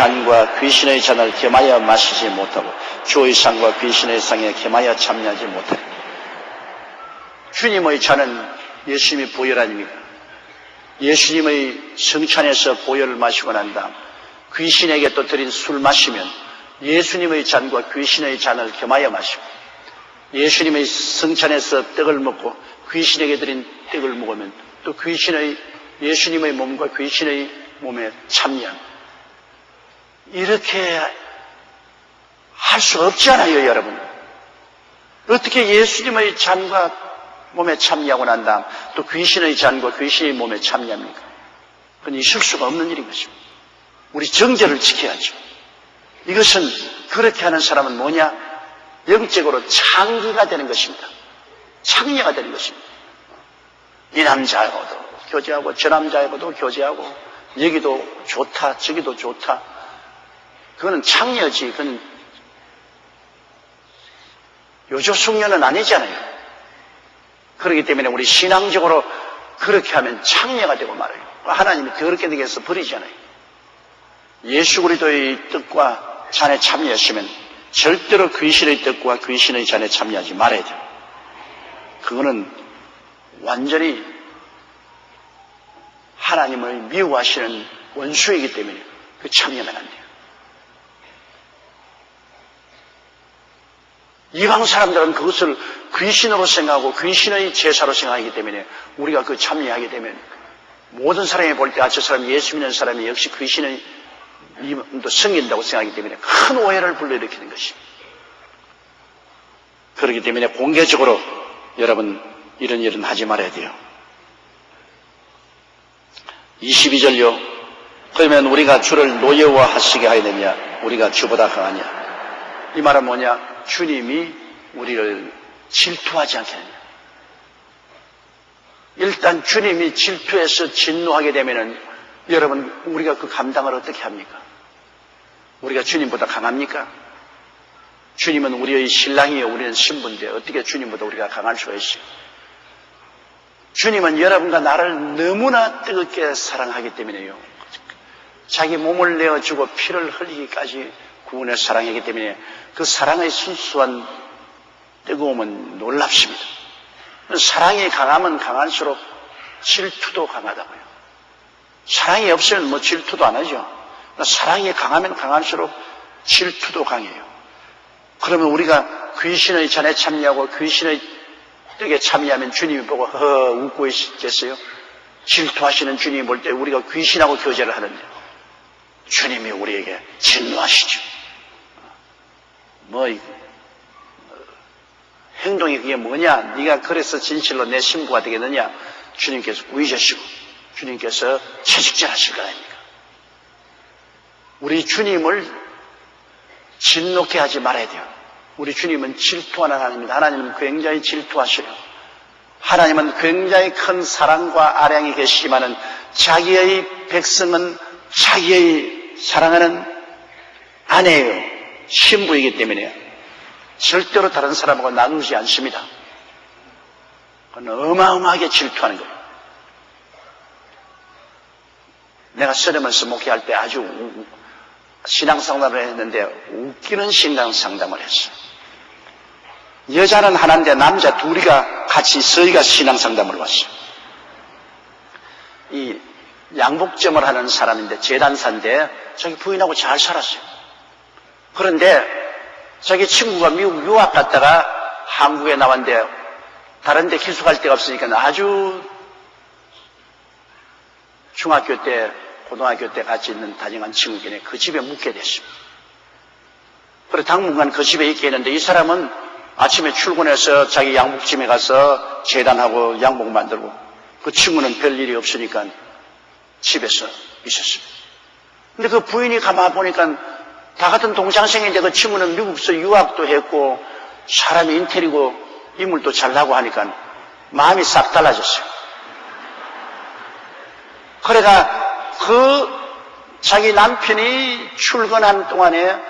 잔과 귀신의 잔을 겸하여 마시지 못하고 주의 상과 귀신의 상에 겸하여 참여하지 못하리. 주님의 잔은 예수님이 보혈 아닙니까? 예수님의 성찬에서 보혈을 마시고 난 다음 귀신에게 또 드린 술 마시면 예수님의 잔과 귀신의 잔을 겸하여 마시고 예수님의 성찬에서 떡을 먹고 귀신에게 드린 떡을 먹으면 또 귀신의 예수님의 몸과 귀신의 몸에 참여한 이렇게 할 수 없지 않아요, 여러분. 어떻게 예수님의 잔과 몸에 참여하고 난 다음 또 귀신의 잔과 귀신의 몸에 참여합니까? 그건 있을 수가 없는 일인 것입니다. 우리 정제를 지켜야죠. 이것은 그렇게 하는 사람은 뭐냐? 영적으로 창기가 되는 것입니다. 창녀가 되는 것입니다. 이 남자하고도 교제하고 저 남자하고도 교제하고 여기도 좋다 저기도 좋다 그거는 창녀지 그건 요조 숙녀는 아니잖아요. 그렇기 때문에 우리 신앙적으로 그렇게 하면 창녀가 되고 말아요. 하나님이 그렇게 해서 버리잖아요. 예수 그리스도의 뜻과 잔에 참여했으면 절대로 귀신의 뜻과 귀신의 잔에 참여하지 말아야 돼요. 그거는 완전히 하나님을 미워하시는 원수이기 때문에 그 참여하면 안 돼요. 이방 사람들은 그것을 귀신으로 생각하고 귀신의 제사로 생각하기 때문에 우리가 그 참여하게 되면 모든 사람이 볼 때 아, 저 사람이 예수 믿는 사람이 역시 귀신의 이름도 성긴다고 생각하기 때문에 큰 오해를 불러일으키는 것입니다. 그렇기 때문에 공개적으로 여러분 이런 일은 하지 말아야 돼요. 22절요. 그러면 우리가 주를 노예화하시게 하야 되냐? 우리가 주보다 강하냐? 이 말은 뭐냐? 주님이 우리를 질투하지 않게 하냐. 일단 주님이 질투해서 진노하게 되면은 여러분 우리가 그 감당을 어떻게 합니까? 우리가 주님보다 강합니까? 주님은 우리의 신랑이요 우리는 신부인데 어떻게 주님보다 우리가 강할 수가 있어요? 주님은 여러분과 나를 너무나 뜨겁게 사랑하기 때문에요. 자기 몸을 내어주고 피를 흘리기까지 구원의 사랑이기 때문에 그 사랑의 순수한 뜨거움은 놀랍습니다. 사랑이 강하면 강할수록 질투도 강하다고요. 사랑이 없으면 뭐 질투도 안 하죠. 사랑이 강하면 강할수록 질투도 강해요. 그러면 우리가 귀신의 잔에 참여하고 귀신의 떡에 참여하면 주님이 보고 허 웃고 있겠어요? 질투하시는 주님이 볼 때 우리가 귀신하고 교제를 하는데 주님이 우리에게 진노하시죠. 뭐 행동이 그게 뭐냐? 네가 그래서 진실로 내 신부가 되겠느냐? 주님께서 꾸이셔시고 주님께서 채식질하실 거 아닙니까? 우리 주님을 진노케 하지 말아야 돼요. 우리 주님은 질투하는 하나님입니다. 하나님은 굉장히 질투하셔요. 하나님은 굉장히 큰 사랑과 아량이 계시지만은 자기의 백성은 자기의 사랑하는 아내예요. 신부이기 때문에 절대로 다른 사람하고 나누지 않습니다. 그건 어마어마하게 질투하는 거예요. 내가 서점에서 목회할 때 아주 신앙 상담을 했는데 웃기는 신앙 상담을 했어요. 여자는 하나인데 남자 둘이가 같이 서희가 신앙 상담을 왔어요. 이 양복점을 하는 사람인데 재단사인데 자기 부인하고 잘 살았어요. 그런데 자기 친구가 미국 유학 갔다가 한국에 나왔는데 다른 데 기숙할 데가 없으니까 아주 중학교 때 고등학교 때 같이 있는 다정한 친구에게 그 집에 묵게 됐습니다. 그래 당분간 그 집에 있게 했는데 이 사람은 아침에 출근해서 자기 양복집에 가서 재단하고 양복 만들고 그 친구는 별 일이 없으니까 집에서 있었습니다. 근데 그 부인이 가만 보니까 다 같은 동창생인데 그 친구는 미국에서 유학도 했고 사람이 인텔이고 인물도 잘나고 하니까 마음이 싹 달라졌어요. 그래가 그 자기 남편이 출근한 동안에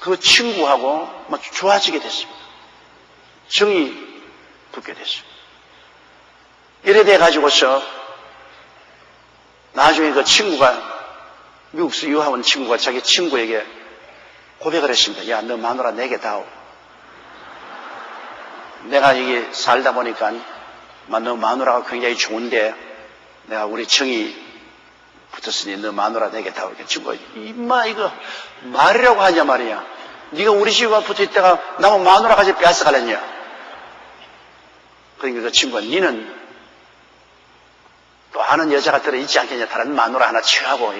그 친구하고 막 좋아지게 됐습니다. 정이 붙게 됐습니다. 이래 돼 가지고서 나중에 그 친구가 미국에서 유학원 친구가 자기 친구에게 고백을 했습니다. 야, 너 마누라 내게 다오. 내가 이게 살다 보니까 마, 너 마누라가 굉장히 좋은데 내가 우리 정이 붙었으니 너 마누라 내게 다오. 친구가 임마 이거 말이라고 하냐 말이야. 네가 우리 집에 붙어 있다가 나무 마누라까지 뺏어가려냐. 그러니까 그 친구가 니는 또 아는 여자가 들어있지 않겠냐. 다른 마누라 하나 취하고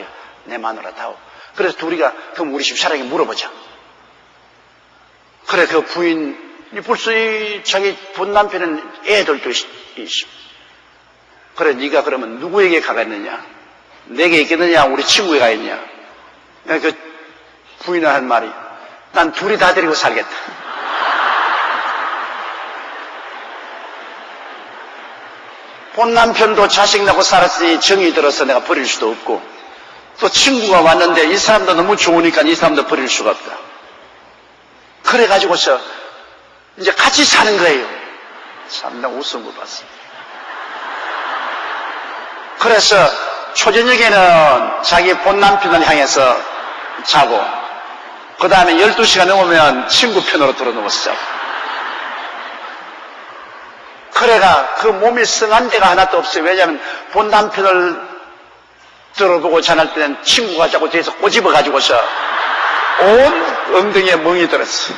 내 마누라 다오. 그래서 둘이가 그럼 우리 집 사람에게 물어보자. 그래 그 부인이 벌써 이 자기 본 남편은 애들도 있, 있. 그래 네가 그러면 누구에게 가겠느냐? 내게 있겠느냐? 우리 친구에 가 있냐? 그 부인은 한 말이 난 둘이 다 데리고 살겠다. 본 남편도 자식 낳고 살았으니 정이 들어서 내가 버릴 수도 없고 또 친구가 왔는데 이 사람도 너무 좋으니까 이 사람도 버릴 수가 없다. 그래가지고서 이제 같이 사는 거예요. 참, 나 웃은 거 봤어. 그래서 초저녁에는 자기 본 남편을 향해서 자고, 그 다음에 12시가 넘으면 친구 편으로 들어 누웠어. 그래가 그 몸이 성한 데가 하나도 없어요. 왜냐하면 본 남편을 들어보고 자날 때는 친구가 자꾸 뒤에서 꼬집어 가지고서 온 엉덩이에 멍이 들었어.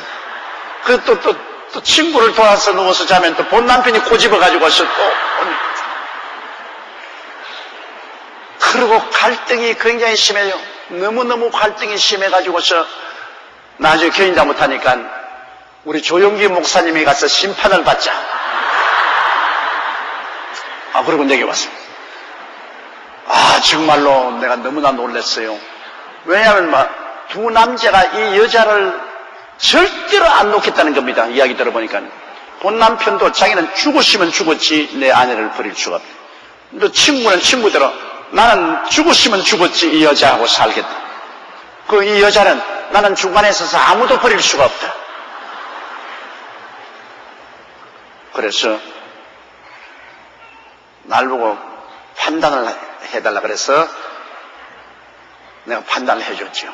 그 또, 또, 또 친구를 도와서 누워서 자면 또 본 남편이 꼬집어 가지고서 또. 그리고 갈등이 굉장히 심해요. 너무너무 갈등이 심해가지고서 나중에 견인다 못하니까 우리 조용기 목사님이 가서 심판을 받자. 아, 그러고 내게 왔습니다. 아, 정말로 내가 너무나 놀랐어요. 왜냐하면 막두 남자가 이 여자를 절대로 안 놓겠다는 겁니다. 이야기 들어보니까. 본 남편도 자기는 죽으시면 죽었지 내 아내를 버릴 수가 없다. 또 친구는 친구대로 나는 죽으시면 죽었지 이 여자하고 살겠다. 그 이 여자는 나는 중간에 서서 아무도 버릴 수가 없다. 그래서 날 보고 판단을 해달라 그래서 내가 판단을 해줬죠.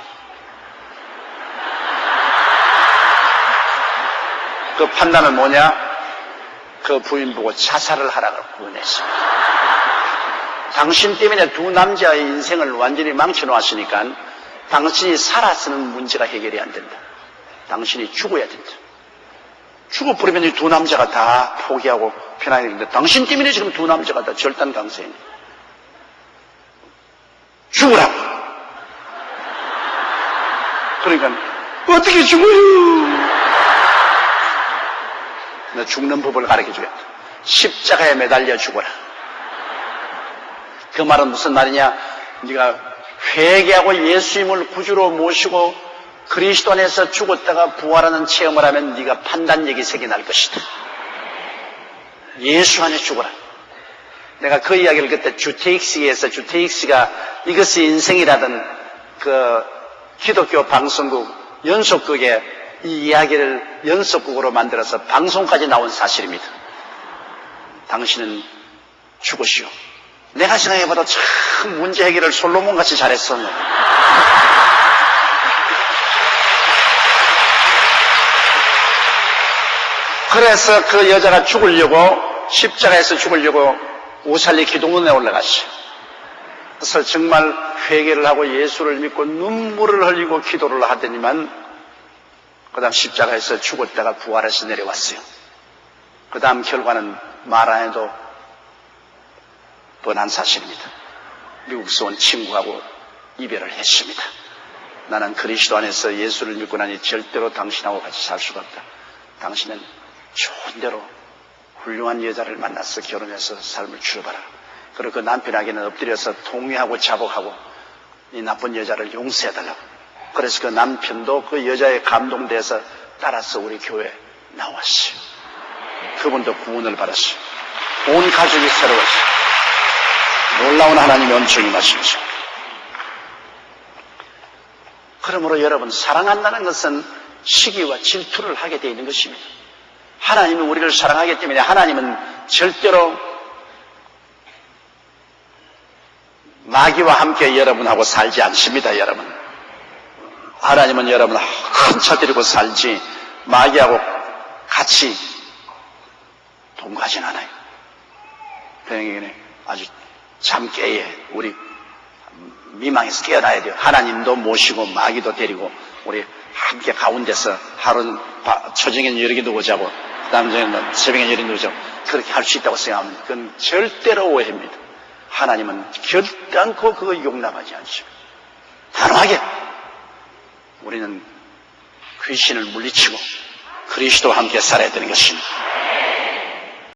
그 판단은 뭐냐? 그 부인 보고 자살을 하라고 구원했습니다. 당신 때문에 두 남자의 인생을 완전히 망쳐놓았으니까 당신이 살아서는 문제가 해결이 안 된다. 당신이 죽어야 된다. 죽어버리면 이 두 남자가 다 포기하고 편하게 되는데 당신 때문에 지금 두 남자가 다 절단 강세입니다 죽으라고. 그러니까 어떻게 죽어요? 너 죽는 법을 가르쳐 주겠다. 십자가에 매달려 죽어라. 그 말은 무슨 말이냐? 네가 회개하고 예수님을 구주로 모시고 그리스도 안에서 죽었다가 부활하는 체험을 하면 네가 판단력이 세게 날 것이다. 예수 안에 죽어라. 내가 그 이야기를 그때 주테익스에서 주테익스가 이것이 인생이라던 그 기독교 방송국 연속극에 이 이야기를 연속극으로 만들어서 방송까지 나온 사실입니다. 당신은 죽으시오. 내가 생각해봐도 참 문제 해결을 솔로몬 같이 잘했어. 그래서 그 여자가 죽으려고 십자가에서 죽으려고 우살리 기둥원에 올라갔어요. 그래서 정말 회개를 하고 예수를 믿고 눈물을 흘리고 기도를 하더니만 그 다음 십자가에서 죽었다가 부활해서 내려왔어요. 그 다음 결과는 말 안 해도 뻔한 사실입니다. 미국에서 온 친구하고 이별을 했습니다. 나는 그리스도 안에서 예수를 믿고 나니 절대로 당신하고 같이 살 수가 없다. 당신은 좋은 대로 훌륭한 여자를 만나서 결혼해서 삶을 출발하라. 그리고 그 남편에게는 엎드려서 통회하고 자복하고 이 나쁜 여자를 용서해달라고. 그래서 그 남편도 그 여자에 감동돼서 따라서 우리 교회에 나왔어요. 그분도 구원을 받았어요. 온 가족이 새로웠어요. 놀라운 하나님의 은총이 마시죠. 그러므로 여러분 사랑한다는 것은 시기와 질투를 하게 되어 있는 것입니다. 하나님은 우리를 사랑하기 때문에 하나님은 절대로 마귀와 함께 여러분하고 살지 않습니다, 여러분. 하나님은 여러분 한차 데리고 살지 마귀하고 같이 동거하진 않아요. 그러니까 아주 잠 깨에 우리 미망에서 깨어나야 돼요. 하나님도 모시고 마귀도 데리고 우리 함께 가운데서 하루는 바- 초정에는 여러 개 누고 자고 그다음 저는 새벽에 누고 자고 그렇게 할 수 있다고 생각하면 그건 절대로 오해입니다. 하나님은 결단코 그거 용납하지 않습니다. 단호하게 우리는 귀신을 물리치고 그리스도와 함께 살아야 되는 것입니다.